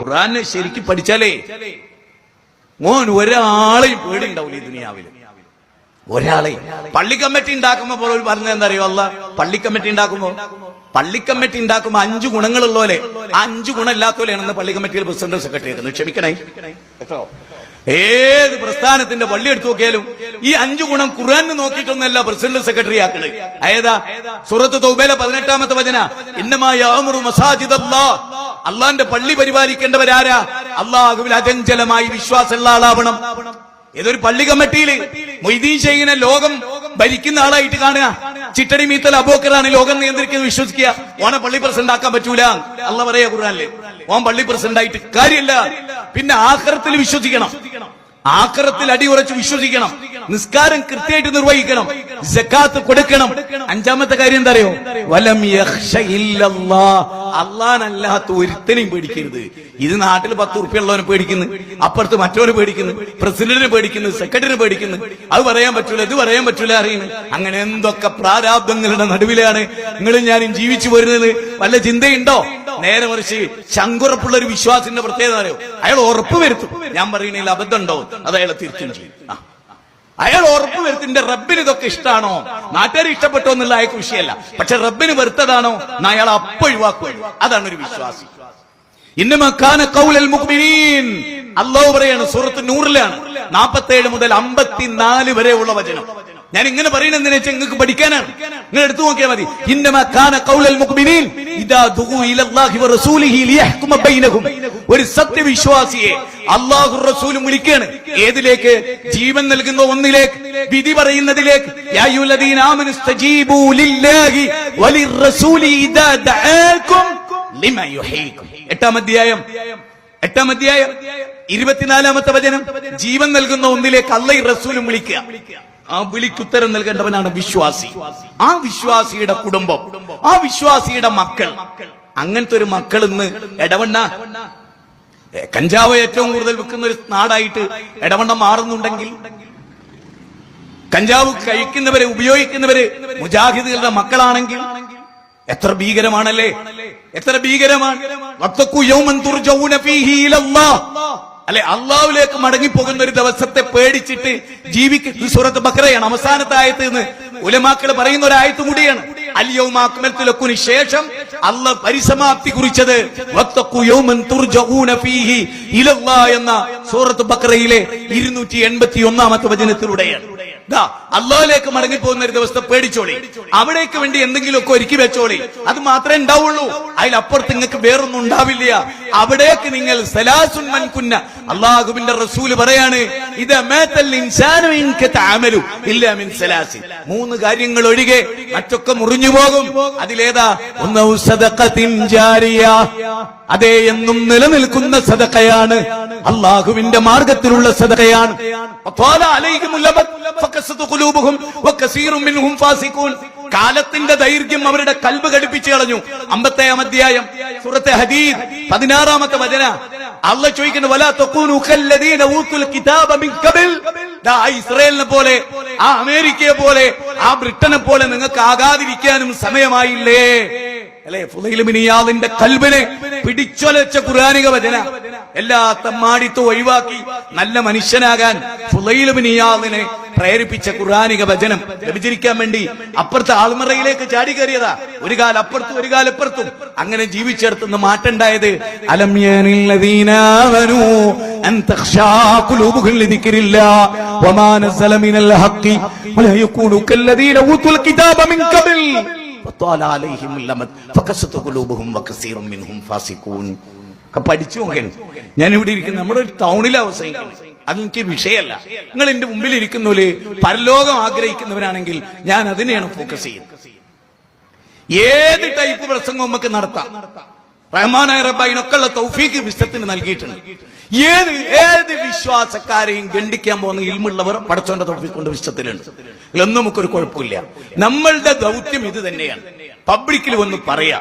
ഖുർആനെ ശരിക്ക് പഠിച്ചാലേ? മോൻ ഒരാളെയും പേടിയുണ്ടാവില്ല ഈ ദുനിയാവിൽ. ഒരാളെ. പള്ളി കമ്മിറ്റി ഉണ്ടാക്കുമ്പോ പോലെ പറഞ്ഞത് എന്താ അറിയോ അല്ല പള്ളി കമ്മിറ്റി ഉണ്ടാക്കുമ്പോ? പള്ളി കമ്മിറ്റി ഉണ്ടാക്കുമ്പോ അഞ്ചു ഗുണങ്ങളുള്ളോലെ? ആ അഞ്ചു ഗുണമില്ലാത്തോലെയാണെന്ന് പള്ളി കമ്മിറ്റിയിൽ പ്രസിഡന്റ് സെക്രട്ടറി ആക്കുന്നത് ക്ഷമിക്കണേ. കേട്ടോ ഏത് പ്രസ്ഥാനത്തിന്റെ പള്ളി എടുത്തു നോക്കിയാലും ഈ അഞ്ചു ഗുണം ഖുർആൻ നോക്കിയിട്ടൊന്നല്ല പ്രസിഡന്റ് സെക്രട്ടറി ആക്കണത് ഏതാ സൂറത്ത് തൗബേല പതിനെട്ടാമത്തെ വചന. ഇന്നമായ മസാജിദ് അള്ളാന്റെ പള്ളി പരിപാലിക്കേണ്ടവരാരാ? അള്ളാഹുവിൽ അചഞ്ചലമായി വിശ്വാസമുള്ള ആളാവണം. ഏതൊരു പള്ളി കമ്മിറ്റിയിൽ മൊയ്തീൻ ഷെയ്ഖിനെ ലോകം ഭരിക്കുന്ന ആളായിട്ട് കാണുക. ചിട്ടടി മീത്തൽ അബോക്കറാണ് ലോകം നിയന്ത്രിക്കുന്നത് വിശ്വസിക്കുക. ഓനെ പള്ളി പ്രസിഡന്റ് ആക്കാൻ പറ്റൂല. അല്ല പറയാ കുറാനല്ലേ ഓൻ പള്ളി പ്രസിഡന്റ് ആയിട്ട് കാര്യമില്ല പിന്നെ ആഖിറത്തിൽ വിശ്വസിക്കണം. ആഖിറത്തിൽ അടിയുറച്ച് വിശ്വസിക്കണം. നിസ്കാരം കൃത്യമായിട്ട് നിർവഹിക്കണം. ജക്കാത്ത് കൊടുക്കണം. അഞ്ചാമത്തെ കാര്യം എന്താ അറിയോ? വലം. അള്ളാനല്ലാത്ത ഒരുത്തനെയും പേടിക്കരുത്. ഇത് നാട്ടിൽ പത്ത് ഉറുപ്പ്യുള്ളവനെ പേടിക്കുന്നു അപ്പുറത്ത് മറ്റവനെ പേടിക്കുന്നു പ്രസിഡന്റിനെ പേടിക്കുന്നു സെക്രട്ടറിനെ പേടിക്കുന്നു. അത് പറയാൻ പറ്റൂല ഇത് പറയാൻ പറ്റൂല അറിയുന്നു അങ്ങനെ എന്തൊക്കെ പ്രാരാബ്ദങ്ങളുടെ നടുവിലാണ് നിങ്ങളും ഞാനും ജീവിച്ചു വരുന്നത് വല്ല ചിന്തയുണ്ടോ? നേരെ മറിച്ച് ശങ്കുറപ്പുള്ള ഒരു വിശ്വാസിന്റെ പ്രത്യേകത അറിയോ? അയാൾ ഉറപ്പ് വരുത്തും. ഞാൻ പറയണതിൽ അബദ്ധമുണ്ടോ അത് അയാളെ തിരിച്ചും ചെയ്യും. അയാൾ ഉറപ്പ് വരുത്തിന്റെ റബ്ബിന് ഇതൊക്കെ ഇഷ്ടമാണോ നാട്ടുകാർ ഇഷ്ടപ്പെട്ടോ എന്നുള്ള അയാൾക്ക് വിഷയമല്ല പക്ഷെ റബ്ബിന് വെറുത്തതാണോ? അയാൾ അപ്പൊ ഒഴിവാക്കുക അതാണ് ഒരു വിശ്വാസി. ഇന്നമക്കാന കൗലൽ മുഖ്മിനീൻ അള്ളാഹു പറയാണ് സൂറത്ത് നൂറിലാണ്. നാൽപ്പത്തേഴ് മുതൽ അമ്പത്തിനാല് വരെ ഉള്ള വചനം. ഞാൻ ഇങ്ങനെ പറയുന്നതിനെ വെച്ചാൽ നിങ്ങൾക്ക് പഠിക്കാനാണ് നിങ്ങൾ എടുത്തു നോക്കിയാൽ മതി. ഒരു സത്യവിശ്വാസിയെ അള്ളാഹു റസൂലും വിളിക്കുകയാണ് ഏതിലേക്ക്? ജീവൻ നൽകുന്ന ഒന്നിലേക്ക്. വിധി പറയുന്നതിലേക്ക്. എട്ടാം അധ്യായം എട്ടാം അധ്യായം ഇരുപത്തിനാലാമത്തെ വചനം ജീവൻ നൽകുന്ന ഒന്നിലേക്ക് അള്ളി റസൂലും വിളിക്കുക. ആ വിളിക്കുത്തരം നൽകേണ്ടവനാണ് വിശ്വാസി. ആ വിശ്വാസിയുടെ കുടുംബം ആ വിശ്വാസിയുടെ മക്കൾ. അങ്ങനത്തെ ഒരു മക്കൾ ഇന്ന് എടവണ്ണ കഞ്ചാവ് ഏറ്റവും കൂടുതൽ വിൽക്കുന്ന ഒരു നാടായിട്ട് ഇടവണ്ണ മാറുന്നുണ്ടെങ്കിൽ കഞ്ചാവ് കഴിക്കുന്നവരെ ഉപയോഗിക്കുന്നവര് മുജാഹിദുകളുടെ മക്കളാണെങ്കിൽ എത്ര ഭീകരമാണല്ലേ? എത്ര ഭീകരമാണ്? മടങ്ങി അല്ലെ അള്ളാഹുലേക്ക് മടങ്ങിപ്പോകുന്ന ഒരു ദിവസത്തെ പേടിച്ചിട്ട് ജീവിക്കുന്ന സൂറത്ത് ബക്രയാണ് അവസാനത്തെ ആയത്ത് എന്ന് ഉലമാക്കൾ പറയുന്ന ഒരു ആയത്ത് കൂടിയാണ്. അല്യവുമാക്കുമലത്തിലൊക്കിന് ശേഷം അല്ല പരിസമാപ്തി കുറിച്ചത് എന്ന സൂറത്ത് ബക്രയിലെ ഇരുന്നൂറ്റി എൺപത്തി ഒന്നാമത്തെ വചനത്തിലൂടെയാണ് അള്ളാഹിലേക്ക് മടങ്ങി പോകുന്ന ഒരു ദിവസത്തെ പേടിച്ചോളി. അവിടേക്ക് വേണ്ടി എന്തെങ്കിലുമൊക്കെ ഒരുക്കി വെച്ചോളി. അത് മാത്രമേ ഉണ്ടാവുള്ളൂ. അതിലപ്പുറത്ത് നിങ്ങൾക്ക് വേറൊന്നും ഉണ്ടാവില്ല. അവിടേക്ക് നിങ്ങൾ സലാസുൻ മൻകുന്ന അള്ളാഹുബിന്റെ റസൂൽ പറയാണ് ഇത് മൂന്ന് കാര്യങ്ങൾ ഒഴികെ മറ്റൊക്കെ മുറിഞ്ഞു പോകും. അതിലേതാ? ഒന്ന് അതേ എന്നും നിലനിൽക്കുന്ന സദഖയാണ്. അള്ളാഹുവിന്റെ മാർഗത്തിലുള്ള ഫാസിഖൂൻ. കാലത്തിന്റെ ദൈർഘ്യം അവരുടെ കൽബ് ഘടിപ്പിച്ചു കളഞ്ഞു. അമ്പത്തേഴാം അധ്യായം സുഹൃത്തെ ഹദീദ് പതിനാറാമത്തെ വചന. അള്ള ചോദിക്കുന്നു ഇസ്രായേലിനെ പോലെ ആ അമേരിക്കയെ പോലെ ആ ബ്രിട്ടനെ പോലെ നിങ്ങൾക്ക് ആകാതിരിക്കാനും സമയമായില്ലേ? അല്ലെ? ഫുലൈലുമിനിയാദിന്റെ കൽബിനെ പിടിച്ചൊലച്ച ഖുർആനിക വചന. എല്ലാ തമ്മാടിത്തും ഒഴിവാക്കി നല്ല മനുഷ്യനാകാൻ ഫുലൈലുമിനിയാദിനെ പ്രേരിപ്പിച്ച ഖുർആനിക വചനം ലഭിച്ചിരിക്കാൻ വേണ്ടി അപ്പുറത്തെ ആൽമറയിലേക്ക് ചാടി കയറിയതാ. ഒരു കാല അപ്പുറത്തും ഒരു കാല അപ്പുറത്തും അങ്ങനെ ജീവിച്ചെടുത്തുനിന്ന് മാറ്റണ്ടായത് അലം യനില്ലദീനാമനൂ അൻ തഖ്ശാ ഖുലൂബുഹും ലിദിക്രില്ലാ വമാ നസല മിനൽ ഹഖി വലാ യകൂനു കല്ലദീന ഊതുൽ കിതാബ മിൻ ഖബൽ. പഠിച്ചു ഞാൻ ഇവിടെ ഇരിക്കുന്ന നമ്മുടെ ഒരു ടൗണിൽ അത് അതെനിക്ക് വിഷയമല്ല. നിങ്ങൾ എന്റെ മുമ്പിൽ ഇരിക്കുന്നവര് പരലോകം ആഗ്രഹിക്കുന്നവരാണെങ്കിൽ ഞാൻ അതിനെയാണ് ഫോക്കസ് ചെയ്യുന്നത്. ഏത് ടൈപ്പ് പ്രസംഗം നമുക്ക് നടത്താം. റഹ്മാനായ റബ്ബൈനൊക്കെയുള്ള തൗഫീക്ക് വിശ്വത്തിന് നൽകിയിട്ടുണ്ട്. ഏത് ഏത് വിശ്വാസക്കാരെയും ഗണ്ടിക്കാൻ പോകുന്ന ഇൽമുള്ളവർ പടച്ചോന്റെ തൗഫീക്ക് കൊണ്ട് വിശ്വത്തിലുണ്ട്. ഇതിലൊന്നും നമുക്കൊരു കുഴപ്പമില്ല. നമ്മളുടെ ദൗത്യം ഇത് തന്നെയാണ്. പബ്ലിക്കിൽ വന്ന് പറയാ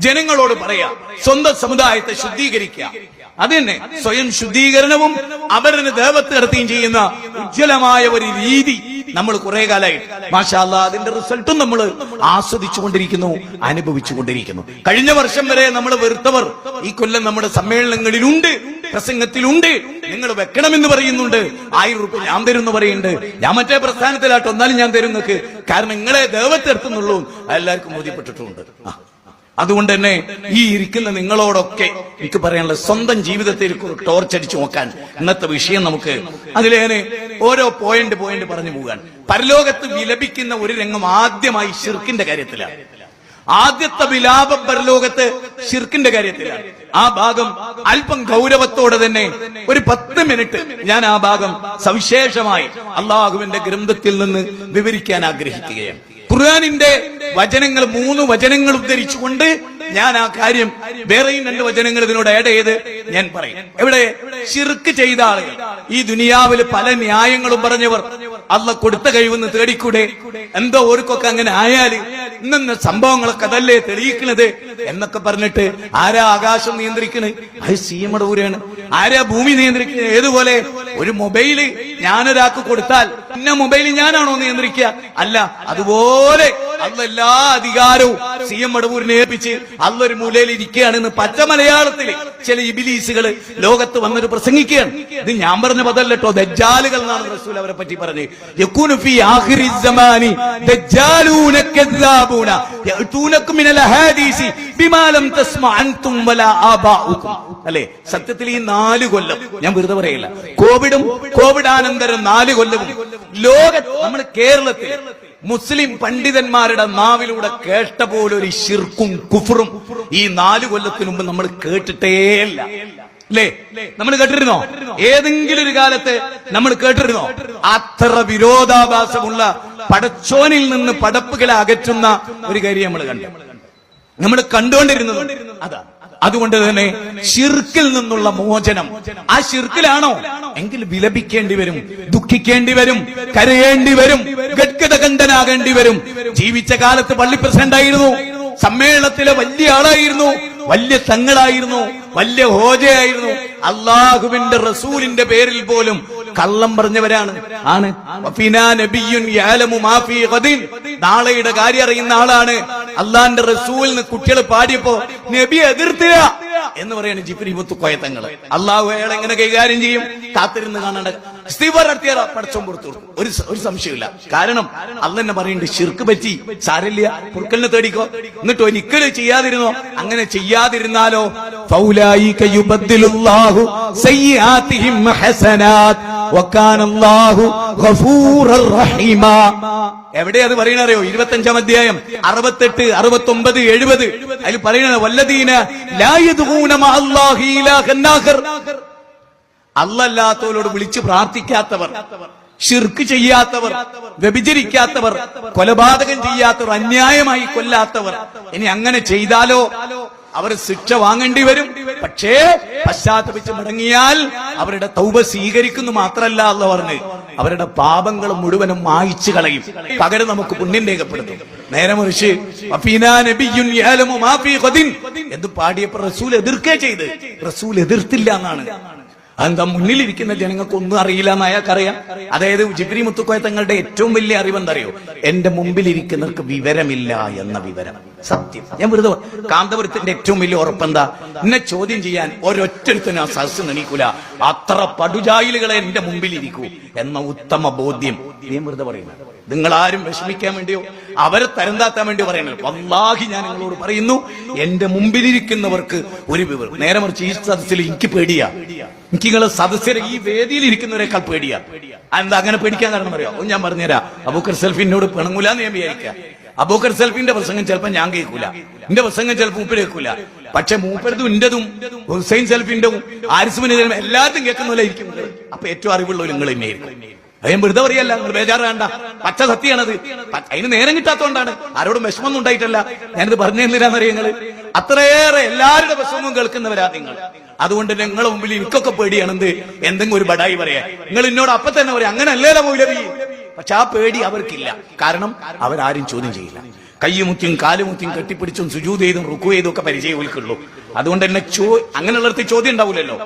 ജനങ്ങളോട് പറയാ സ്വന്തം സമുദായത്തെ ശുദ്ധീകരിക്കുക. അത് തന്നെ സ്വയം ശുദ്ധീകരണവും അവരുടെ ദേവത്ത് നടത്തുകയും ചെയ്യുന്ന ഉജ്ജ്വലമായ ഒരു രീതി നമ്മൾ കുറെ കാലമായി. മാഷാല്ല അതിന്റെ റിസൾട്ടും നമ്മൾ ആസ്വദിച്ചുകൊണ്ടിരിക്കുന്നു അനുഭവിച്ചുകൊണ്ടിരിക്കുന്നു. കഴിഞ്ഞ വർഷം വരെ നമ്മൾ വെറുത്തവർ. ഈ കൊല്ലം നമ്മുടെ സമ്മേളനങ്ങളിലുണ്ട്. പ്രസംഗത്തിലുണ്ട്. നിങ്ങൾ വെക്കണമെന്ന് പറയുന്നുണ്ട്. ആയിരം റുപ്യ ഞാൻ തരുന്നു പറയുന്നുണ്ട്. ഞാൻ മറ്റേ പ്രസ്ഥാനത്തിലാട്ടോ എന്നാലും ഞാൻ തരും നിങ്ങൾക്ക്. കാരണം നിങ്ങളെ ദേവത്തെടുത്തുന്നുള്ളൂ എല്ലാവർക്കും ബോധ്യപ്പെട്ടിട്ടുണ്ട്. അതുകൊണ്ട് തന്നെ ഈ ഇരിക്കുന്ന നിങ്ങളോടൊക്കെ എനിക്ക് പറയാനുള്ള സ്വന്തം ജീവിതത്തിൽ ടോർച്ചടിച്ചു നോക്കാൻ ഇന്നത്തെ വിഷയം നമുക്ക് അതിലേനെ ഓരോ പോയിന്റ് പോയിന്റ് പറഞ്ഞു പോകാൻ. പരലോകത്ത് വിലപിക്കുന്ന ഒരു രംഗം ആദ്യമായി ഷിർക്കിന്റെ കാര്യത്തിലാണ്. ആദ്യത്തെ വിലാപം പരലോകത്ത് ഷിർക്കിന്റെ കാര്യത്തിലാണ്. ആ ഭാഗം അല്പം ഗൗരവത്തോടെ തന്നെ ഒരു പത്ത് മിനിറ്റ് ഞാൻ ആ ഭാഗം സവിശേഷമായി അള്ളാഹുവിന്റെ ഗ്രന്ഥത്തിൽ നിന്ന് വിവരിക്കാൻ ആഗ്രഹിക്കുകയാണ്. ഖുർആാനിന്റെ വചനങ്ങൾ മൂന്ന് വചനങ്ങൾ ഉദ്ധരിച്ചുകൊണ്ട് ഞാൻ ആ കാര്യം വേറെയും രണ്ട് വചനങ്ങൾ ഇതിനോട് ആഡ് ചെയ്ത് ഞാൻ പറയും. എവിടെ? ചിറുക്ക് ചെയ്ത ആളുകൾ. ഈ ദുനിയാവിൽ പല ന്യായങ്ങളും പറഞ്ഞവർ അല്ല കൊടുത്ത കഴിവെന്ന് തേടിക്കൂടെ? എന്തോ ഓർക്കൊക്കെ അങ്ങനെ ആയാൽ ഇന്ന സംഭവങ്ങളൊക്കെ അതല്ലേ തെളിയിക്കണത് എന്നൊക്കെ പറഞ്ഞിട്ട് ആരാ ആകാശം നിയന്ത്രിക്കണ്? അത് സി ഊരാണ്. ആരാ ഭൂമി നിയന്ത്രിക്കുന്നത് ഏതുപോലെ? ഒരു മൊബൈൽ ഞാനൊരാൾക്ക് കൊടുത്താൽ ഇന്ന മൊബൈൽ ഞാനാണോ നിയന്ത്രിക്കുക? അല്ല അതുപോലെ അല്ല എല്ലാ അധികാരവും സി എം മടവൂരിനെ ഏൽപ്പിച്ച് അന്നൊരു മൂലയിൽ ഇരിക്കുകയാണെന്ന് പച്ച മലയാളത്തിൽ ചില ഇബിലീസുകൾ ലോകത്ത് വന്നിട്ട് പ്രസംഗിക്കുകയാണ്. ഇത് ഞാൻ പറഞ്ഞ പതല്ലോ ദജ്ജാലുകൾ എന്നാണ് റസൂൽ അവരെ പറ്റി പറഞ്ഞത്. ആഖിരി സമാനി ദജ്ജാലൂന മിനൽ വലാ അല്ലേ? സത്യത്തിൽ ഈ നാല് കൊല്ലം ഞാൻ വെറുതെ പറയില്ല കോവിഡും കോവിഡാനന്തരം നാല് കൊല്ലവും ലോകത്ത് നമ്മൾ കേരളത്തിൽ മുസ്ലിം പണ്ഡിതന്മാരുടെ നാവിലൂടെ കേട്ട പോലെ ഒരു ശിർക്കും കുഫറും ഈ നാല് കൊല്ലത്തിനു മുമ്പ് നമ്മൾ കേട്ടിട്ടേയില്ല അല്ലേ നമ്മൾ കേട്ടിരുന്നോ? ഏതെങ്കിലും ഒരു കാലത്ത് നമ്മൾ കേട്ടിരുന്നോ? അത്ര വിരോധാഭാസമുള്ള പടച്ചോനിൽ നിന്ന് പടപ്പുകളെ അകറ്റുന്ന ഒരു കാര്യം നമ്മൾ കണ്ടു. നമ്മൾ കണ്ടുകൊണ്ടിരുന്നത് അതാ. അതുകൊണ്ട് തന്നെ ഷിർക്കിൽ നിന്നുള്ള മോചനം. ആ ഷിർക്കിലാണോ എങ്കിൽ വിലപിക്കേണ്ടി വരും ദുഃഖിക്കേണ്ടി വരും കരയേണ്ടി വരും ഗഡ്ഗതകണ്ഠനാകേണ്ടി വരും. ജീവിച്ച കാലത്ത് പള്ളി പ്രസിഡന്റ് ആയിരുന്നു. സമ്മേളനത്തിലെ വലിയ ആളായിരുന്നു. വലിയ തങ്ങളായിരുന്നു. വലിയ ഹോജയായിരുന്നു. അള്ളാഹുവിന്റെ റസൂലിന്റെ പേരിൽ പോലും കള്ളം പറഞ്ഞവരാണ്. ആണ്. നാളെയുടെ കാര്യം അറിയുന്ന ആളാണ്. അള്ളാന്റെ റസൂലിന് കുട്ടികൾ പാടിയപ്പോ നബി എതിർത്തില്ല എന്ന് പറയാണ് ജിഫ്രി മുത്തുക്കോയ തങ്ങൾ അള്ളാഹു അയാൾ എങ്ങനെ കൈകാര്യം ചെയ്യും? കാത്തിരുന്ന് കാണേണ്ട. പുറത്തു കൊടുക്കും. ഒരു ഒരു സംശയമില്ല കാരണം അല്ല തന്നെ പറയുന്നുണ്ട് ഷിർക്ക് പറ്റി സാരില്ല പുറക്കലിനെ തേടിക്കോ. എന്നിട്ട് ഒരിക്കലും ചെയ്യാതിരുന്നോ? അങ്ങനെ ചെയ്യാതിരുന്നാലോ? ഹസനാത്. വകാനല്ലാഹു ഗഫൂറർ റഹീമാ. എവിടെ അത് പറയണറിയോ? ഇരുപത്തഞ്ചാം അധ്യായം അറുപത്തെട്ട് അറുപത്തി ഒമ്പത് എഴുപത്. അതിൽ പറയണത് വല്ലതീന അല്ലാത്തവരോട് വിളിച്ചു പ്രാർത്ഥിക്കാത്തവർ ശിർക്ക് ചെയ്യാത്തവർ വ്യഭിചരിക്കാത്തവർ കൊലപാതകം ചെയ്യാത്തവർ അന്യായമായി കൊല്ലാത്തവർ. ഇനി അങ്ങനെ ചെയ്താലോ? അവർ ശിക്ഷ വാങ്ങേണ്ടി വരും. പക്ഷേ പശ്ചാത്തപിച്ച് മടങ്ങിയാൽ അവരുടെ തൗബ സ്വീകരിക്കുന്നു മാത്രല്ല എന്ന് പറഞ്ഞ് അവരുടെ പാപങ്ങൾ മുഴുവനും മായിച്ചു കളയും. പകരം നമുക്ക് പുണ്യം രേഖപ്പെടുത്തും. നേരെ മറിച്ച് എന്ന് പാടിയപ്പോൾ റസൂൽ എതിർക്കേ ചെയ്ത്. റസൂൽ എതിർത്തില്ല എന്നാണ്. അതെന്താ മുന്നിലിരിക്കുന്ന ജനങ്ങൾക്ക് ഒന്നും അറിയില്ല എന്ന് അയാൾക്കറിയാം. അതായത് ജിബ്രി മുത്തുക്കോയ തങ്ങളുടെ ഏറ്റവും വലിയ അറിവ് എന്തറിയോ? എന്റെ മുമ്പിലിരിക്കുന്നവർക്ക് വിവരമില്ല എന്ന വിവരം. സത്യം. ഞാൻ വെറുതെ കാന്തപുരത്തിന്റെ ഏറ്റവും വലിയ ഉറപ്പെന്താ എന്നെ ചോദ്യം ചെയ്യാൻ ഒരൊറ്റൊരുത്തനും ആ സഹസ് നണിക്കൂല അത്ര പടുജായിലുകളെ എന്റെ മുമ്പിൽ ഇരിക്കൂ എന്ന ഉത്തമ ബോധ്യം. ഞാൻ വെറുതെ പറയുന്നത് നിങ്ങൾ ആരും വിഷമിക്കാൻ വേണ്ടിയോ? അവരെ തരംതാത്താൻ വേണ്ടി പറയുന്നത് വല്ലാഹി ഞാൻ നിങ്ങളോട് പറയുന്നു എന്റെ മുമ്പിലിരിക്കുന്നവർക്ക് ഒരു വിവരം. നേരെ മറിച്ച് ഈ സദസ്സിൽ എനിക്ക് പേടിയാ. എനിക്ക് നിങ്ങളെ സദസ്യരെ ഈ വേദിയിൽ ഇരിക്കുന്നവരെക്കാൾ പേടിയാ. എന്താ അങ്ങനെ പേടിക്കാൻ കാരണം അറിയോ ഞാൻ പറഞ്ഞുതരാം. അബൂക്കർ സെൽഫിനോട് പിണങ്ങൂലെന്ന് ഞാൻ വിചാരിക്കാം. അബൂക്കർ സെൽഫിന്റെ പ്രസംഗം ചിലപ്പോൾ ഞാൻ കേൾക്കൂല. എന്റെ പ്രസംഗം ചിലപ്പോൾ മൂപ്പര് കേൾക്കൂല. പക്ഷെ മൂപ്പരതും ഇന്റതും ഹുസൈൻ സെൽഫിന്റെ ആരിസുമിന്റെ എല്ലാത്തും കേൾക്കുന്ന ഇരിക്കും. അപ്പൊ ഏറ്റവും അറിവുള്ള നിങ്ങൾ തന്നെയായിരിക്കും. ഞാൻ വെറുതെ പറയല്ല നിങ്ങൾ ബേജാറ് വേണ്ട. പച്ച സത്യാണത് പ- അതിന് നേരം കിട്ടാത്തതുകൊണ്ടാണ് ആരോടും വിഷമൊന്നും ഉണ്ടായിട്ടല്ല. ഞാനിത് പറഞ്ഞു തന്നില്ലാന്നറിയ നിങ്ങൾ? അത്രയേറെ എല്ലാവരുടെ വിഷമവും കേൾക്കുന്നവരാ നിങ്ങൾ. അതുകൊണ്ട് നിങ്ങളെ മുമ്പിൽ എനിക്കൊക്കെ പേടിയാണെന്ത്? എന്തെങ്കിലും ഒരു ബടായി പറയാ നിങ്ങൾ എന്നോട് അപ്പൊ തന്നെ പറയാം അങ്ങനെ അല്ലേല മൗലവി. പക്ഷെ ആ പേടി അവർക്കില്ല. കാരണം അവരാരും ചോദ്യം ചെയ്യില്ല. കയ്യുമുത്തിയും കാലുമുത്തിയും കെട്ടിപ്പിടിച്ചും സുജൂത് ചെയ്തും റുക്കു ചെയ്തും ഒക്കെ പരിചയം ഉൾക്കുള്ളൂ. അതുകൊണ്ട് തന്നെ ചോ അങ്ങനെയുള്ളടത്ത് ചോദ്യം ഉണ്ടാവില്ലല്ലോ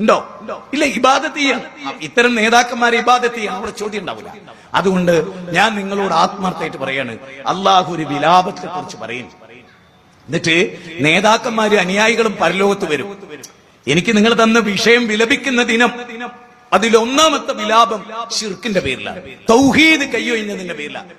ഉണ്ടോ? ഇല്ല ഇബാദത്ത് ചെയ്യണം ആ, ഇത്തരം നേതാക്കന്മാരെ ഇബാദത്ത് ചെയ്യണം അവിടെ ചോദ്യം ഉണ്ടാവില്ല. അതുകൊണ്ട് ഞാൻ നിങ്ങളോട് ആത്മാർത്ഥമായിട്ട് പറയാണ് അള്ളാഹു ഒരു വിലാപത്തെ കുറിച്ച് പറയും. എന്നിട്ട് നേതാക്കന്മാരും അനുയായികളും പരലോകത്ത് വരും. എനിക്ക് നിങ്ങൾ തന്ന വിഷയം വിലപിക്കുന്ന ദിനം അതിലൊന്നാമത്തെ വിലാപം ഷിർക്കിന്റെ പേരിലാണ്. തൗഹീദ് കയ്യൊഴിഞ്ഞതിന്റെ പേരിലാണ്.